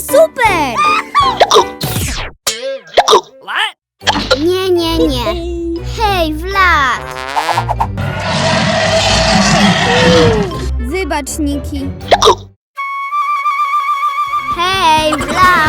Super! Nie, nie, nie. Hej, Vlad! Wybacz, Niki. Hej, Vlad!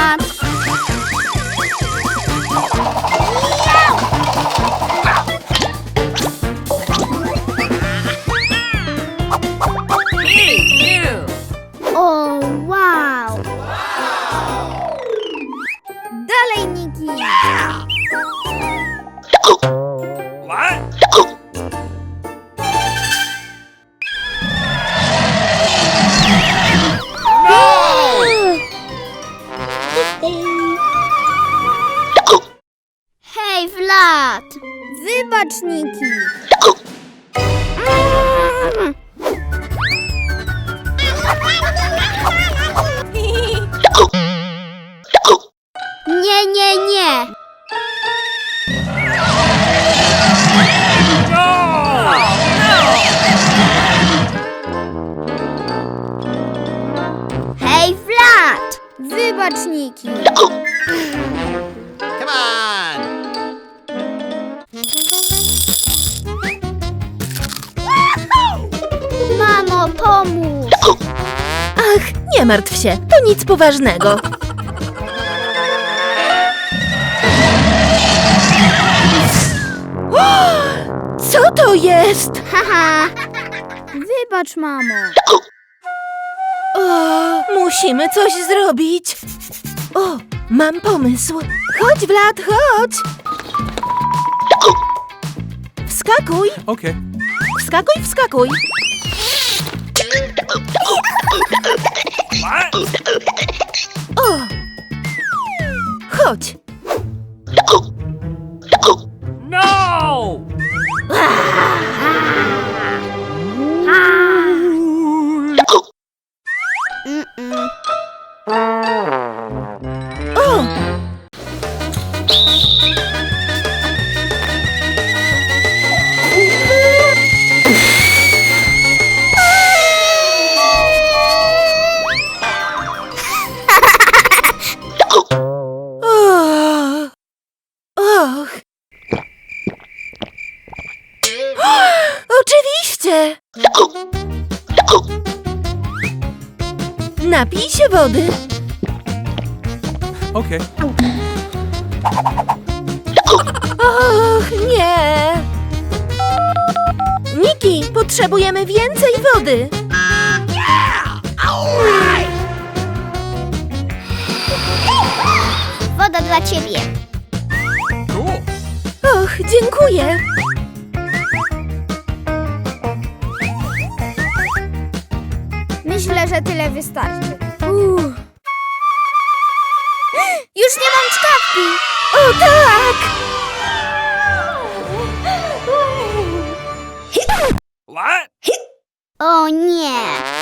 Hej, Vlad! Wybacz, Niki! Wybacz, Niki! Come on! Mamo, pomóż! Ach, nie martw się, to nic poważnego. Co to jest? Haha! Wybacz, mamo! O, musimy coś zrobić. O, mam pomysł. Chodź, Vlad, chodź. Wskakuj, Okay. wskakuj, wskakuj. O! Chodź. Oczywiście. Napij się wody. Okay. Och, nie! Niki, potrzebujemy więcej wody. Woda dla ciebie. Cool. Och, dziękuję. Myślę, że tyle wystarczy. Już nie mam czkawki! O tak! What? O nie!